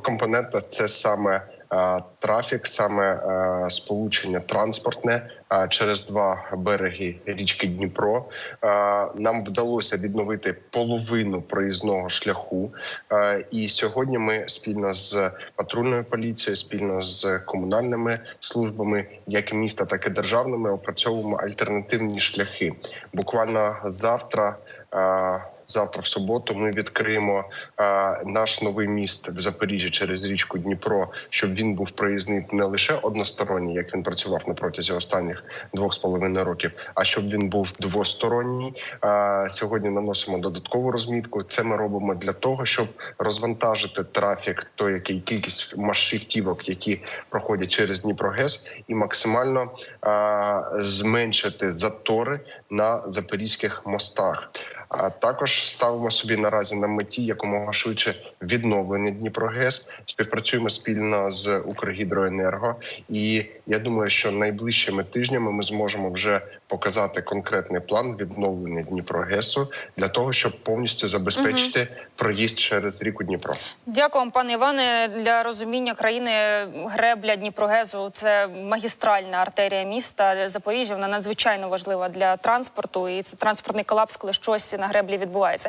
компонента це саме трафік, саме сполучення транспортне через два береги річки Дніпро. Нам вдалося відновити половину проїзного шляху. І сьогодні ми спільно з патрульною поліцією, спільно з комунальними службами, як міста, так і державними, опрацьовуємо альтернативні шляхи. Буквально завтра. Завтра в суботу ми відкриємо е, наш новий міст в Запоріжжі через річку Дніпро, щоб він був проїзний не лише односторонній, як він працював на протязі останніх двох з половиною років, а щоб він був двосторонній. Е, сьогодні наносимо додаткову розмітку. Це ми робимо для того, щоб розвантажити трафік, той який кількість маршрутівок, які проходять через Дніпрогес, і максимально е, зменшити затори на запорізьких мостах. А також ставимо собі наразі на меті якомога швидше відновлення Дніпрогес. Співпрацюємо спільно з Укргідроенерго, і я думаю, що найближчими тижнями ми зможемо вже показати конкретний план відновлення Дніпрогесу для того, щоб повністю забезпечити проїзд через ріку Дніпро. Дякую, вам, пане Іване. Для розуміння країни гребля Дніпрогезу це магістральна артерія міста Запоріжжя. Вона надзвичайно важлива для транспорту, і це транспортний колапс, коли щось на греблі відбувається.